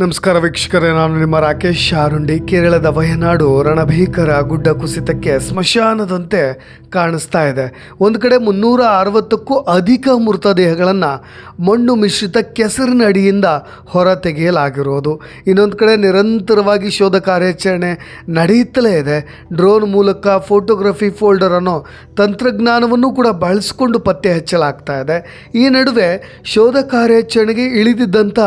ನಮಸ್ಕಾರ ವೀಕ್ಷಕರೇ, ನಾನು ನಿಮ್ಮ ರಾಕೇಶ್ ಶಾರುಂಡಿ ಕೇರಳದ ವಯನಾಡು ರಣಭೀಕರ ಗುಡ್ಡ ಕುಸಿತಕ್ಕೆ ಸ್ಮಶಾನದಂತೆ ಕಾಣಿಸ್ತಾ ಇದೆ. ಒಂದು ಕಡೆ ಮುನ್ನೂರ ಅರವತ್ತಕ್ಕೂ ಅಧಿಕ ಮೃತದೇಹಗಳನ್ನು ಮಣ್ಣು ಮಿಶ್ರಿತ ಕೆಸರಿನ ಅಡಿಯಿಂದ ಹೊರ ತೆಗೆಯಲಾಗಿರೋದು ಇನ್ನೊಂದು ಕಡೆ ನಿರಂತರವಾಗಿ ಶೋಧ ಕಾರ್ಯಾಚರಣೆ ನಡೆಯುತ್ತಲೇ ಇದೆ. ಡ್ರೋನ್ ಮೂಲಕ ಫೋಟೋಗ್ರಫಿ ಫೋಲ್ಡರ್ ಅನ್ನೋ ತಂತ್ರಜ್ಞಾನವನ್ನು ಕೂಡ ಬಳಸಿಕೊಂಡು ಪತ್ತೆ ಹಚ್ಚಲಾಗ್ತಾ ಇದೆ. ಈ ನಡುವೆ ಶೋಧ ಕಾರ್ಯಾಚರಣೆಗೆ ಇಳಿದಿದ್ದಂಥ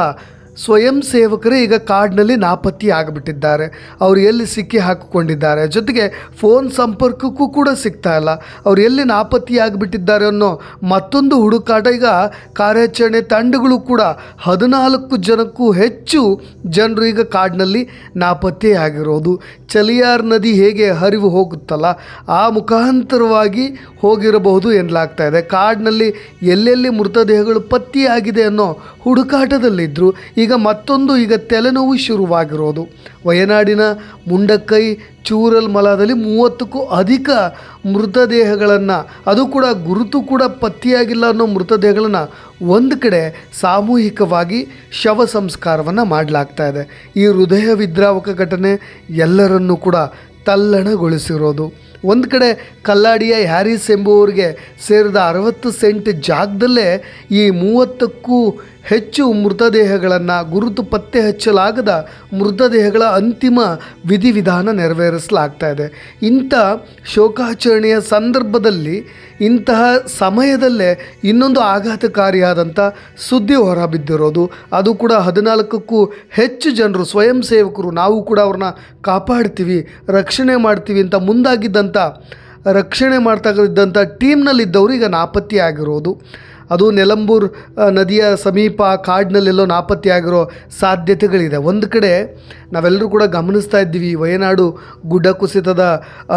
ಸ್ವಯಂ ಸೇವಕರೇ ಈಗ ಕಾಡಿನಲ್ಲಿ ನಾಪತ್ತಿ ಆಗಿಬಿಟ್ಟಿದ್ದಾರೆ. ಅವರು ಎಲ್ಲಿ ಸಿಕ್ಕಿ ಹಾಕಿಕೊಂಡಿದ್ದಾರೆ? ಜೊತೆಗೆ ಫೋನ್ ಸಂಪರ್ಕಕ್ಕೂ ಕೂಡ ಸಿಗ್ತಾ ಇಲ್ಲ. ಅವರು ಎಲ್ಲಿ ನಾಪತ್ತಿ ಆಗಿಬಿಟ್ಟಿದ್ದಾರೆ ಅನ್ನೋ ಮತ್ತೊಂದು ಹುಡುಕಾಟ ಈಗ ಕಾರ್ಯಾಚರಣೆ ತಂಡಗಳು ಕೂಡ ಹದಿನಾಲ್ಕು ಜನಕ್ಕೂ ಹೆಚ್ಚು ಜನರು ಈಗ ಕಾಡಿನಲ್ಲಿ ನಾಪತ್ತೆಯಾಗಿರೋದು ಚಲಿಯಾರ್ ನದಿ ಹೇಗೆ ಹರಿವು ಹೋಗುತ್ತಲ್ಲ, ಆ ಮುಖಾಂತರವಾಗಿ ಹೋಗಿರಬಹುದು ಎನ್ನಲಾಗ್ತಾ ಇದೆ. ಕಾಡಿನಲ್ಲಿ ಎಲ್ಲೆಲ್ಲಿ ಮೃತದೇಹಗಳು ಪತ್ತೆಯಾಗಿದೆ ಅನ್ನೋ ಹುಡುಕಾಟದಲ್ಲಿದ್ದರು ಈಗ ಮತ್ತೊಂದು ಈಗ ತಲೆನೋವು ಶುರುವಾಗಿರೋದು. ವಯನಾಡಿನ ಮುಂಡಕ್ಕೈ ಚೂರಲ್ ಮಲದಲ್ಲಿ ಮೂವತ್ತಕ್ಕೂ ಅಧಿಕ ಮೃತದೇಹಗಳನ್ನು, ಅದು ಕೂಡ ಗುರುತು ಕೂಡ ಪತ್ತೆಯಾಗಿಲ್ಲ ಅನ್ನೋ ಮೃತದೇಹಗಳನ್ನು ಒಂದು ಕಡೆ ಸಾಮೂಹಿಕವಾಗಿ ಶವ ಸಂಸ್ಕಾರವನ್ನು ಮಾಡಲಾಗ್ತಾ ಇದೆ. ಈ ಹೃದಯ ವಿದ್ರಾವಕ ಘಟನೆ ಎಲ್ಲರನ್ನೂ ಕೂಡ ತಲ್ಲಣಗೊಳಿಸಿರೋದು. ಒಂದು ಕಡೆ ಕಲ್ಲಾಡಿಯ ಹ್ಯಾರಿಸ್ ಎಂಬುವರಿಗೆ ಸೇರಿದ ಅರವತ್ತು ಸೆಂಟ್ ಜಾಗದಲ್ಲೇ ಈ ಮೂವತ್ತಕ್ಕೂ ಹೆಚ್ಚು ಮೃತದೇಹಗಳನ್ನು ಗುರುತು ಪತ್ತೆ ಹಚ್ಚಲಾಗದ ಮೃತದೇಹಗಳ ಅಂತಿಮ ವಿಧಿವಿಧಾನ ನೆರವೇರಿಸಲಾಗ್ತಾ ಇದೆ. ಇಂಥ ಶೋಕಾಚರಣೆಯ ಸಂದರ್ಭದಲ್ಲಿ ಇಂತಹ ಸಮಯದಲ್ಲೇ ಇನ್ನೊಂದು ಆಘಾತಕಾರಿಯಾದಂಥ ಸುದ್ದಿ ಹೊರಬಿದ್ದಿರೋದು. ಅದು ಕೂಡ ಹದಿನಾಲ್ಕಕ್ಕೂ ಹೆಚ್ಚು ಜನರು ಸ್ವಯಂ ಸೇವಕರು ನಾವು ಕೂಡ ಅವ್ರನ್ನ ಕಾಪಾಡ್ತೀವಿ, ರಕ್ಷಣೆ ಮಾಡ್ತೀವಿ ಅಂತ ಮುಂದಾಗಿದ್ದಂಥ, ರಕ್ಷಣೆ ಮಾಡ್ತಾ ಇದ್ದಂಥ ಟೀಮ್ನಲ್ಲಿದ್ದವರು ಈಗ ನಾಪತ್ತೆ ಆಗಿರೋದು ಅದು ನೆಲಂಬೂರ್ ನದಿಯ ಸಮೀಪ ಕಾಡಿನಲ್ಲೆಲ್ಲೋ ನಾಪತ್ತೆಯಾಗಿರೋ ಸಾಧ್ಯತೆಗಳಿದೆ. ಒಂದು ಕಡೆ ನಾವೆಲ್ಲರೂ ಕೂಡ ಗಮನಿಸ್ತಾ ಇದ್ದೀವಿ ವಯನಾಡು ಗುಡ್ಡ ಕುಸಿತದ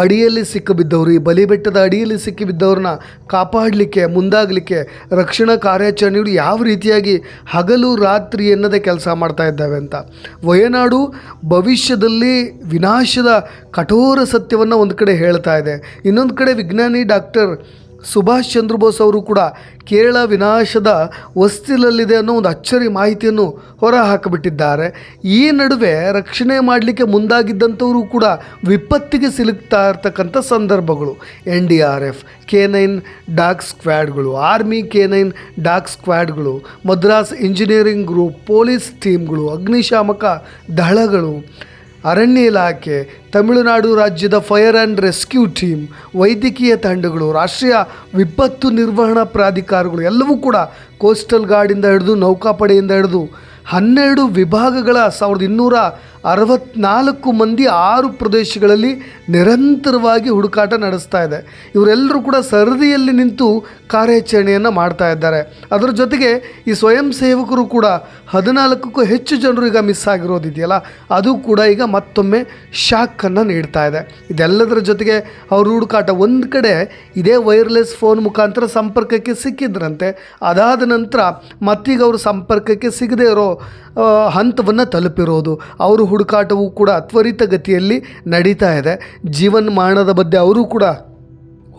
ಅಡಿಯಲ್ಲಿ ಸಿಕ್ಕಿಬಿದ್ದವರು, ಈ ಬಲಿಬೆಟ್ಟದ ಅಡಿಯಲ್ಲಿ ಸಿಕ್ಕಿಬಿದ್ದವ್ರನ್ನ ಕಾಪಾಡಲಿಕ್ಕೆ, ಮುಂದಾಗಲಿಕ್ಕೆ ರಕ್ಷಣಾ ಕಾರ್ಯಾಚರಣೆಗಳು ಯಾವ ರೀತಿಯಾಗಿ ಹಗಲು ರಾತ್ರಿ ಎನ್ನದೇ ಕೆಲಸ ಮಾಡ್ತಾ ಇದ್ದಾವೆ ಅಂತ. ವಯನಾಡು ಭವಿಷ್ಯದಲ್ಲಿ ವಿನಾಶದ ಕಠೋರ ಸತ್ಯವನ್ನು ಒಂದು ಕಡೆ ಹೇಳ್ತಾ ಇದೆ. ಇನ್ನೊಂದು ಕಡೆ ವಿಜ್ಞಾನಿ ಡಾಕ್ಟರ್ ಸುಭಾಷ್ ಚಂದ್ರ ಬೋಸ್ ಅವರು ಕೂಡ ಕೇರಳ ವಿನಾಶದ ಹೊಸ್ತಿಲಲ್ಲಿದೆ ಅನ್ನೋ ಒಂದು ಅಚ್ಚರಿ ಮಾಹಿತಿಯನ್ನು ಹೊರ ಹಾಕಿಬಿಟ್ಟಿದ್ದಾರೆ ಈ ನಡುವೆ ರಕ್ಷಣೆ ಮಾಡಲಿಕ್ಕೆ ಮುಂದಾಗಿದ್ದಂಥವರು ಕೂಡ ವಿಪತ್ತಿಗೆ ಸಿಲುಕ್ತಾ ಇರ್ತಕ್ಕಂಥ ಸಂದರ್ಭಗಳು. N D R F, K nine dog ಸ್ಕ್ವಾಡ್ಗಳು, army K nine dog ಸ್ಕ್ವಾಡ್ಗಳು, ಮದ್ರಾಸ್ ಇಂಜಿನಿಯರಿಂಗ್ ಗ್ರೂಪ್, ಪೊಲೀಸ್ ಟೀಮ್ಗಳು, ಅಗ್ನಿಶಾಮಕ ದಳಗಳು ಅರಣ್ಯ ಇಲಾಖೆ, ತಮಿಳುನಾಡು ರಾಜ್ಯದ ಫೈರ್ ಆ್ಯಂಡ್ ರೆಸ್ಕ್ಯೂ ಟೀಮ್ ವೈದ್ಯಕೀಯ ತಂಡಗಳು, ರಾಷ್ಟ್ರೀಯ ವಿಪತ್ತು ನಿರ್ವಹಣಾ ಪ್ರಾಧಿಕಾರಗಳು ಎಲ್ಲವೂ ಕೂಡ ಕೋಸ್ಟಲ್ ಗಾರ್ಡಿಂದ ಹಿಡಿದು ನೌಕಾಪಡೆಯಿಂದ ಹಿಡಿದು ಹನ್ನೆರಡು ವಿಭಾಗಗಳ ಸಾವಿರದ ಇನ್ನೂರ ಅರವತ್ನಾಲ್ಕು ಮಂದಿ ಆರು ಪ್ರದೇಶಗಳಲ್ಲಿ ನಿರಂತರವಾಗಿ ಹುಡುಕಾಟ ನಡೆಸ್ತಾ ಇದೆ. ಇವರೆಲ್ಲರೂ ಕೂಡ ಸರದಿಯಲ್ಲಿ ನಿಂತು ಕಾರ್ಯಾಚರಣೆಯನ್ನು ಮಾಡ್ತಾ ಇದ್ದಾರೆ. ಅದರ ಜೊತೆಗೆ ಈ ಸ್ವಯಂ ಸೇವಕರು ಕೂಡ ಹದಿನಾಲ್ಕಕ್ಕೂ ಹೆಚ್ಚು ಜನರು ಈಗ ಮಿಸ್ ಆಗಿರೋದಿದೆಯಲ್ಲ, ಅದು ಕೂಡ ಈಗ ಮತ್ತೊಮ್ಮೆ ಶಾಕನ್ನು ನೀಡ್ತಾ ಇದೆ. ಇದೆಲ್ಲದರ ಜೊತೆಗೆ ಅವ್ರ ಹುಡುಕಾಟ ಒಂದು ಕಡೆ ಇದೇ ವೈರ್ಲೆಸ್ ಫೋನ್ ಮುಖಾಂತರ ಸಂಪರ್ಕಕ್ಕೆ ಸಿಕ್ಕಿದ್ರಂತೆ. ಅದಾದ ನಂತರ ಮತ್ತೀಗ ಅವರು ಸಂಪರ್ಕಕ್ಕೆ ಸಿಗದೇ ಇರೋ ಹಂತವನ್ನು ತಲುಪಿರೋದು. ಅವರು ಹುಡುಕಾಟವು ಕೂಡ ತ್ವರಿತಗತಿಯಲ್ಲಿ ನಡೀತಾ ಇದೆ. ಜೀವನ್ಮಾನದ ಬಗ್ಗೆ ಅವರು ಕೂಡ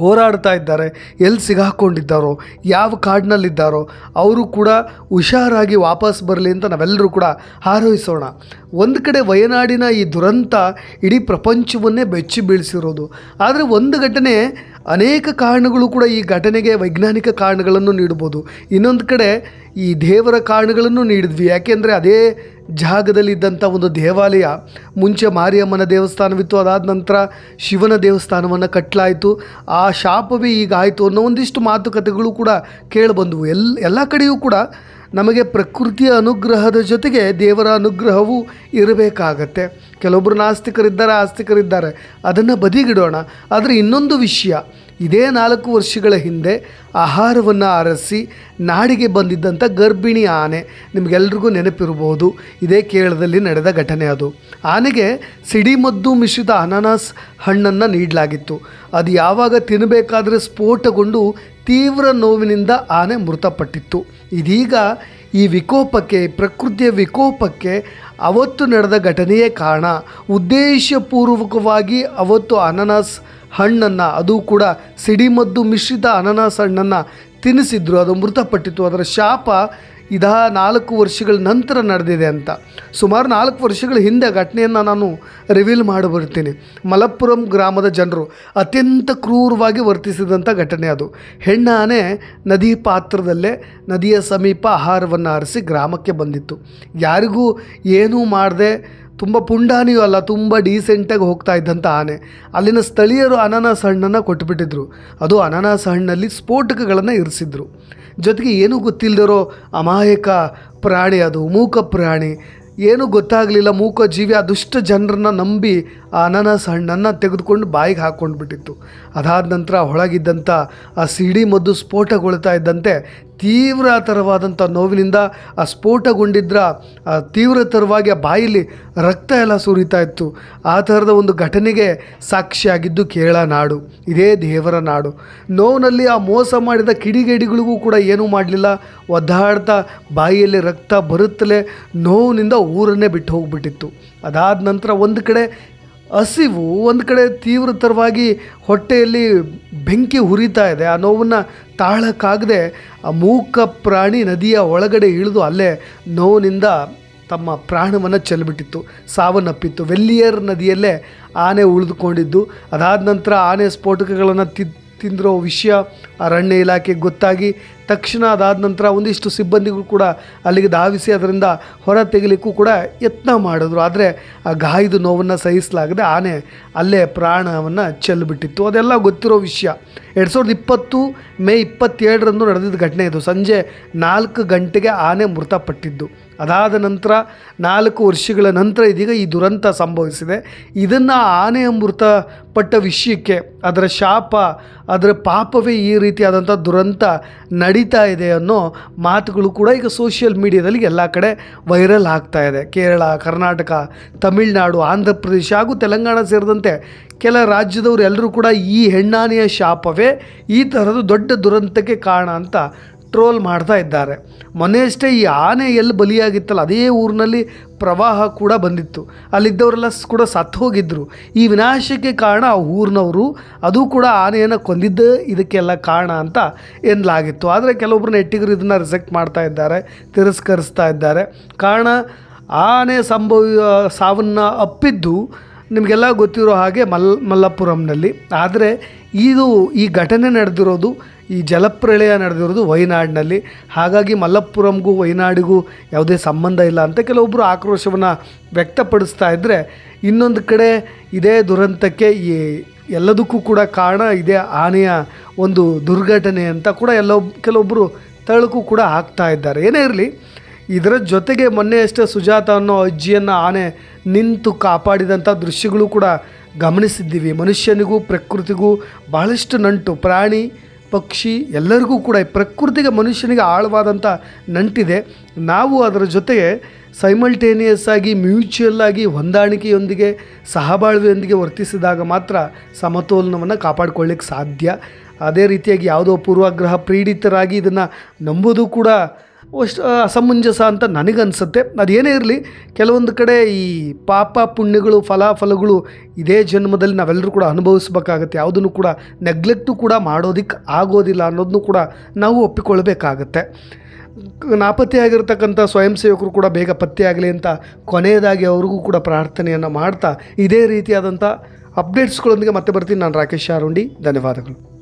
ಹೋರಾಡ್ತಾ ಇದ್ದಾರೆ. ಎಲ್ಲಿ ಸಿಗಾಕೊಂಡಿದ್ದಾರೋ, ಯಾವ ಕಾಡಿನಲ್ಲಿದ್ದಾರೋ, ಅವರು ಕೂಡ ಹುಷಾರಾಗಿ ವಾಪಸ್ ಬರಲಿ ಅಂತ ನಾವೆಲ್ಲರೂ ಕೂಡ ಹಾರೈಸೋಣ ಒಂದು ಕಡೆ ವಯನಾಡಿನ ಈ ದುರಂತ ಇಡೀ ಪ್ರಪಂಚವನ್ನೇ ಬೆಚ್ಚಿ ಬೀಳಿಸಿರೋದು. ಆದರೆ ಒಂದು ಘಟನೆ ಅನೇಕ ಕಾರಣಗಳು ಕೂಡ ಈ ಘಟನೆಗೆ ವೈಜ್ಞಾನಿಕ ಕಾರಣಗಳನ್ನು ನೀಡ್ಬೋದು ಇನ್ನೊಂದು ಕಡೆ ಈ ದೇವರ ಕಾರಣಗಳನ್ನು ನೀಡಿದ್ವಿ. ಯಾಕೆಂದರೆ ಅದೇ ಜಾಗದಲ್ಲಿದ್ದಂಥ ಒಂದು ದೇವಾಲಯ ಮುಂಚೆ ಮಾರಿಯಮ್ಮನ ದೇವಸ್ಥಾನವಿತ್ತು. ಅದಾದ ನಂತರ ಶಿವನ ದೇವಸ್ಥಾನವನ್ನು ಕಟ್ಟಲಾಯಿತು ಆ ಶಾಪವೇ ಈಗ ಆಯಿತು ಅನ್ನೋ ಒಂದಿಷ್ಟು ಮಾತುಕತೆಗಳು ಕೂಡ ಕೇಳಿಬಂದವು. ಎಲ್, ಎಲ್ಲ ಕಡೆಯೂ ಕೂಡ ನಮಗೆ ಪ್ರಕೃತಿಯ ಅನುಗ್ರಹದ ಜೊತೆಗೆ ದೇವರ ಅನುಗ್ರಹವೂ ಇರಬೇಕಾಗತ್ತೆ. ಕೆಲವೊಬ್ಬರು ನಾಸ್ತಿಕರಿದ್ದಾರೆ, ಆಸ್ತಿಕರಿದ್ದಾರೆ. ಅದನ್ನು ಬದಿಗಿಡೋಣ. ಆದರೆ ಇನ್ನೊಂದು ವಿಷಯ ಇದೇ ನಾಲ್ಕು ವರ್ಷಗಳ ಹಿಂದೆ ಆಹಾರವನ್ನು ಆರಿಸಿ ನಾಡಿಗೆ ಬಂದಿದ್ದಂಥ ಗರ್ಭಿಣಿ ಆನೆ ನಿಮಗೆಲ್ರಿಗೂ ನೆನಪಿರ್ಬೋದು. ಇದೇ ಕೇರಳದಲ್ಲಿ ನಡೆದ ಘಟನೆ ಅದು. ಆನೆಗೆ ಸಿಡಿಮದ್ದು ಮಿಶ್ರಿತ ಅನಾನಸ್ ಹಣ್ಣನ್ನು ನೀಡಲಾಗಿತ್ತು. ಅದು ಯಾವಾಗ ತಿನ್ನಬೇಕಾದ್ರೆ ಸ್ಫೋಟಗೊಂಡು ತೀವ್ರ ನೋವಿನಿಂದ ಆನೆ ಮೃತಪಟ್ಟಿತ್ತು. ಇದೀಗ ಈ ವಿಕೋಪಕ್ಕೆ, ಪ್ರಕೃತಿಯ ವಿಕೋಪಕ್ಕೆ ಅವತ್ತು ನಡೆದ ಘಟನೆಯೇ ಕಾರಣ. ಉದ್ದೇಶಪೂರ್ವಕವಾಗಿ ಅವತ್ತು ಅನಾನಸ್ ಹಣ್ಣನ್ನು, ಅದು ಕೂಡ ಸಿಡಿಮದ್ದು ಮಿಶ್ರಿತ ಅನಾನಸ್ ಹಣ್ಣನ್ನು ತಿನ್ನಿಸಿದ್ರು, ಅದು ಮೃತಪಟ್ಟಿತ್ತು. ಅದರ ಶಾಪ ಇದಾ ನಾಲ್ಕು ವರ್ಷಗಳ ನಂತರ ನಡೆದಿದೆ ಅಂತ. ಸುಮಾರು ನಾಲ್ಕು ವರ್ಷಗಳ ಹಿಂದೆ ಘಟನೆಯನ್ನು ನಾನು ರಿವೀಲ್ ಮಾಡಿಬಿಡ್ತೀನಿ ಮಲಪ್ಪುರಂ ಗ್ರಾಮದ ಜನರು ಅತ್ಯಂತ ಕ್ರೂರವಾಗಿ ವರ್ತಿಸಿದಂಥ ಘಟನೆ ಅದು. ಹೆಣ್ಣಾನೆ ನದಿ ಪಾತ್ರದಲ್ಲೇ ನದಿಯ ಸಮೀಪ ಆಹಾರವನ್ನು ಆರಿಸಿ ಗ್ರಾಮಕ್ಕೆ ಬಂದಿತ್ತು. ಯಾರಿಗೂ ಏನೂ ಮಾಡದೆ ತುಂಬ ಪುಂಡಾನಿಯೂ ಅಲ್ಲ, ತುಂಬ ಡೀಸೆಂಟಾಗಿ ಹೋಗ್ತಾ ಇದ್ದಂಥ ಆನೆ. ಅಲ್ಲಿನ ಸ್ಥಳೀಯರು ಅನಾನಸ್ ಹಣ್ಣನ್ನು ಕೊಟ್ಟುಬಿಟ್ಟಿದ್ರು ಅದು ಅನಾನಸ್ ಹಣ್ಣಲ್ಲಿ ಸ್ಫೋಟಕಗಳನ್ನು ಇರಿಸಿದ್ರು. ಜೊತೆಗೆ ಏನೂ ಗೊತ್ತಿಲ್ಲದಿರೋ ಅಮಾಯಕ ಪ್ರಾಣಿ, ಅದು ಮೂಕ ಪ್ರಾಣಿ. ಏನೂ ಗೊತ್ತಾಗಲಿಲ್ಲ, ಮೂಕ ಜೀವಿ ಆ ದುಷ್ಟ ಜನರನ್ನ ನಂಬಿ ಆ ಅನಾನಸ್ ಹಣ್ಣನ್ನು ತೆಗೆದುಕೊಂಡು ಬಾಯಿಗೆ ಹಾಕ್ಕೊಂಡು ಬಿಟ್ಟಿತ್ತು ಅದಾದ ನಂತರ ಒಳಗಿದ್ದಂಥ ಆ ಸಿಡಿ ಮದ್ದು ಸ್ಫೋಟಗೊಳ್ತಾ ಇದ್ದಂತೆ ತೀವ್ರತರವಾದಂಥ ನೋವಿನಿಂದ ಆ ಸ್ಫೋಟಗೊಂಡಿದ್ರ ಆ ತೀವ್ರತರವಾಗಿ ಆ ಬಾಯಲ್ಲಿ ರಕ್ತ ಎಲ್ಲ ಸುರಿತಾ ಇತ್ತು. ಆ ಥರದ ಒಂದು ಘಟನೆಗೆ ಸಾಕ್ಷಿಯಾಗಿದ್ದು ಕೇರಳ ನಾಡು. ಇದೇ ದೇವರ ನಾಡು. ನೋವಿನಲ್ಲಿ ಆ ಮೋಸ ಮಾಡಿದ ಕಿಡಿಗೇಡಿಗಳಿಗೂ ಕೂಡ ಏನೂ ಮಾಡಲಿಲ್ಲ. ಒದ್ದಾಡ್ತಾ ಬಾಯಿಯಲ್ಲಿ ರಕ್ತ ಬರುತ್ತಲೇ ನೋವಿನಿಂದ ಊರನ್ನೇ ಬಿಟ್ಟು ಹೋಗ್ಬಿಟ್ಟಿತ್ತು. ಅದಾದ ನಂತರ ಒಂದು ಕಡೆ ಹಸಿವು, ಒಂದು ಕಡೆ ತೀವ್ರತರವಾಗಿ ಹೊಟ್ಟೆಯಲ್ಲಿ ಬೆಂಕಿ ಹುರಿತಾ ಇದೆ. ಆ ನೋವನ್ನು ತಾಳಕ್ಕಾಗದೆ ಆ ಮೂಕ ಪ್ರಾಣಿ ನದಿಯ ಒಳಗಡೆ ಇಳಿದು ಅಲ್ಲೇ ನೋವಿನಿಂದ ತಮ್ಮ ಪ್ರಾಣವನ್ನು ಚೆಲ್ಬಿಟ್ಟಿತ್ತು, ಸಾವನ್ನಪ್ಪಿತ್ತು. ವೆಲ್ಲಿಯರ್ ನದಿಯಲ್ಲೇ ಆನೆ ಉಳಿದುಕೊಂಡಿದ್ದು. ಅದಾದ ನಂತರ ಆನೆ ಸ್ಫೋಟಕಗಳನ್ನು ತಿ, ತಿಂದಿರೋ ವಿಷಯ ಅರಣ್ಯ ಇಲಾಖೆಗೆ ಗೊತ್ತಾಗಿ ತಕ್ಷಣ ಅದಾದ ನಂತರ ಒಂದಿಷ್ಟು ಸಿಬ್ಬಂದಿಗಳು ಕೂಡ ಅಲ್ಲಿಗೆ ಧಾವಿಸಿ ಅದರಿಂದ ಹೊರ ತೆಗಿಲಿಕ್ಕೂ ಕೂಡ ಯತ್ನ ಮಾಡಿದ್ರು. ಆದರೆ ಆ ಗಾಯದ ನೋವನ್ನು ಸಹಿಸಲಾಗದೆ ಆನೆ ಅಲ್ಲೇ ಪ್ರಾಣವನ್ನು ಚೆಲ್ಲಿಬಿಟ್ಟಿತ್ತು ಅದೆಲ್ಲ ಗೊತ್ತಿರೋ ವಿಷಯ. ಎರಡು ಸಾವಿರದ ಇಪ್ಪತ್ತು, ಮೇ ಇಪ್ಪತ್ತೇಳರಂದು ನಡೆದಿದ್ದ ಘಟನೆ ಇದು. ಸಂಜೆ ನಾಲ್ಕು ಗಂಟೆಗೆ ಆನೆ ಮೃತಪಟ್ಟಿದ್ದು. ಅದಾದ ನಂತರ ನಾಲ್ಕು ವರ್ಷಗಳ ನಂತರ ಇದೀಗ ಈ ದುರಂತ ಸಂಭವಿಸಿದೆ. ಇದನ್ನು ಆನೆ ಮೃತಪಟ್ಟ ವಿಷಯಕ್ಕೆ, ಅದರ ಶಾಪ, ಅದರ ಪಾಪವೇ ಈ ರೀತಿಯಾದಂಥ ದುರಂತ ನಡೀತಾ ಇದೆ ಅನ್ನೋ ಮಾತುಗಳು ಕೂಡ ಈಗ ಸೋಷಿಯಲ್ ಮೀಡಿಯಾದಲ್ಲಿ ಎಲ್ಲ ಕಡೆ ವೈರಲ್ ಆಗ್ತಾ ಇದೆ. ಕೇರಳ, ಕರ್ನಾಟಕ, ತಮಿಳುನಾಡು ಆಂಧ್ರ ಪ್ರದೇಶ ಹಾಗೂ ತೆಲಂಗಾಣ ಸೇರಿದಂತೆ ಕೆಲ ರಾಜ್ಯದವರು ಎಲ್ಲರೂ ಕೂಡ ಈ ಹೆಣ್ಣಾನೆಯ ಶಾಪವೇ ಈ ಥರದ ದೊಡ್ಡ ದುರಂತಕ್ಕೆ ಕಾರಣ ಅಂತ ಟ್ರೋಲ್ ಮಾಡ್ತಾ ಇದ್ದಾರೆ. ಮೊನ್ನೆಯಷ್ಟೇ ಈ ಆನೆ ಎಲ್ಲಿ ಬಲಿಯಾಗಿತ್ತಲ್ಲ, ಅದೇ ಊರಿನಲ್ಲಿ ಪ್ರವಾಹ ಕೂಡ ಬಂದಿತ್ತು. ಅಲ್ಲಿದ್ದವರೆಲ್ಲ ಕೂಡ ಸತ್ತು ಹೋಗಿದ್ದರು ಈ ವಿನಾಶಕ್ಕೆ ಕಾರಣ ಆ ಊರಿನವರು, ಅದು ಕೂಡ ಆನೆಯನ್ನು ಕೊಂದಿದ್ದ ಇದಕ್ಕೆಲ್ಲ ಕಾರಣ ಅಂತ ಎನ್ನಲಾಗಿತ್ತು. ಆದರೆ ಕೆಲವೊಬ್ಬರು ನೆಟ್ಟಿಗರು ಇದನ್ನು ರಿಜೆಕ್ಟ್ ಮಾಡ್ತಾ ಇದ್ದಾರೆ, ತಿರಸ್ಕರಿಸ್ತಾ ಇದ್ದಾರೆ. ಕಾರಣ ಆನೆ ಸಂಭವ ಸಾವನ್ನು ಅಪ್ಪಿದ್ದು ನಿಮಗೆಲ್ಲ ಗೊತ್ತಿರೋ ಹಾಗೆ ಮಲ್ ಮಲ್ಲಪುರಂನಲ್ಲಿ ಆದರೆ ಇದು ಈ ಘಟನೆ ನಡೆದಿರೋದು ಈ ಜಲಪ್ರಳಯ ನಡೆದಿರೋದು ವಯನಾಡಿನಲ್ಲಿ ಹಾಗಾಗಿ ಮಲಪ್ಪುರಂಗೂ ವಯನಾಡಿಗೂ ಯಾವುದೇ ಸಂಬಂಧ ಇಲ್ಲ ಅಂತ ಕೆಲವೊಬ್ಬರು ಆಕ್ರೋಶವನ್ನು ವ್ಯಕ್ತಪಡಿಸ್ತಾ ಇದ್ದರೆ ಇನ್ನೊಂದು ಕಡೆ ಇದೇ ದುರಂತಕ್ಕೆ ಈ ಎಲ್ಲದಕ್ಕೂ ಕೂಡ ಕಾರಣ ಇದೇ ಆನೆಯ ಒಂದು ದುರ್ಘಟನೆ ಅಂತ ಕೂಡ ಎಲ್ಲ ಕೆಲವೊಬ್ಬರು ತಳಕು ಕೂಡ ಆಗ್ತಾ ಇದ್ದಾರೆ. ಏನೇ ಇರಲಿ, ಇದರ ಜೊತೆಗೆ ಮೊನ್ನೆ ಅಷ್ಟೇ ಸುಜಾತ ಅನ್ನೋ ಅಜ್ಜಿಯನ್ನು ಆನೆ ನಿಂತು ಕಾಪಾಡಿದಂಥ ದೃಶ್ಯಗಳು ಕೂಡ ಗಮನಿಸಿದ್ದೀವಿ. ಮನುಷ್ಯನಿಗೂ ಪ್ರಕೃತಿಗೂ ಬಹಳಷ್ಟು ನಂಟು. ಪ್ರಾಣಿ ಪಕ್ಷಿ ಎಲ್ಲರಿಗೂ ಕೂಡ ಪ್ರಕೃತಿಗೆ ಮನುಷ್ಯನಿಗೆ ಆಳವಾದಂಥ ನಂಟಿದೆ. ನಾವು ಅದರ ಜೊತೆಗೆ ಸೈಮಲ್ಟೇನಿಯಸ್ ಆಗಿ ಮ್ಯೂಚುವಲ್ ಆಗಿ ಹೊಂದಾಣಿಕೆಯೊಂದಿಗೆ, ಸಹಬಾಳ್ವೆಯೊಂದಿಗೆ ವರ್ತಿಸಿದಾಗ ಮಾತ್ರ ಸಮತೋಲನವನ್ನು ಕಾಪಾಡ್ಕೊಳ್ಳಿಕ್ಕೆ ಸಾಧ್ಯ. ಅದೇ ರೀತಿಯಾಗಿ ಯಾವುದೋ ಪೂರ್ವಾಗ್ರಹ ಪ್ರೀಡಿತರಾಗಿ ಇದನ್ನು ನಂಬೋದು ಕೂಡ ಅಷ್ಟು ಅಸಮಂಜಸ ಅಂತ ನನಗನ್ಸುತ್ತೆ. ಅದೇನೇ ಇರಲಿ, ಕೆಲವೊಂದು ಕಡೆ ಈ ಪಾಪ ಪುಣ್ಯಗಳು, ಫಲಾಫಲಗಳು ಇದೇ ಜನ್ಮದಲ್ಲಿ ನಾವೆಲ್ಲರೂ ಕೂಡ ಅನುಭವಿಸ್ಬೇಕಾಗತ್ತೆ. ಯಾವುದನ್ನು ಕೂಡ ನೆಗ್ಲೆಕ್ಟು ಕೂಡ ಮಾಡೋದಕ್ಕೆ ಆಗೋದಿಲ್ಲ ಅನ್ನೋದನ್ನು ಕೂಡ ನಾವು ಒಪ್ಪಿಕೊಳ್ಬೇಕಾಗತ್ತೆ. ನಾಪತ್ತೆಯಾಗಿರ್ತಕ್ಕಂಥ ಸ್ವಯಂ ಸೇವಕರು ಕೂಡ ಬೇಗ ಪತ್ತೆಯಾಗಲಿ ಅಂತ ಕೊನೆಯದಾಗಿ ಅವ್ರಿಗೂ ಕೂಡ ಪ್ರಾರ್ಥನೆಯನ್ನು ಮಾಡ್ತಾ ಇದೇ ರೀತಿಯಾದಂಥ ಅಪ್ಡೇಟ್ಸ್ಗಳೊಂದಿಗೆ ಮತ್ತೆ ಬರ್ತೀನಿ. ನಾನು ರಾಕೇಶ್ ಶಾರುಂಡಿ. ಧನ್ಯವಾದಗಳು.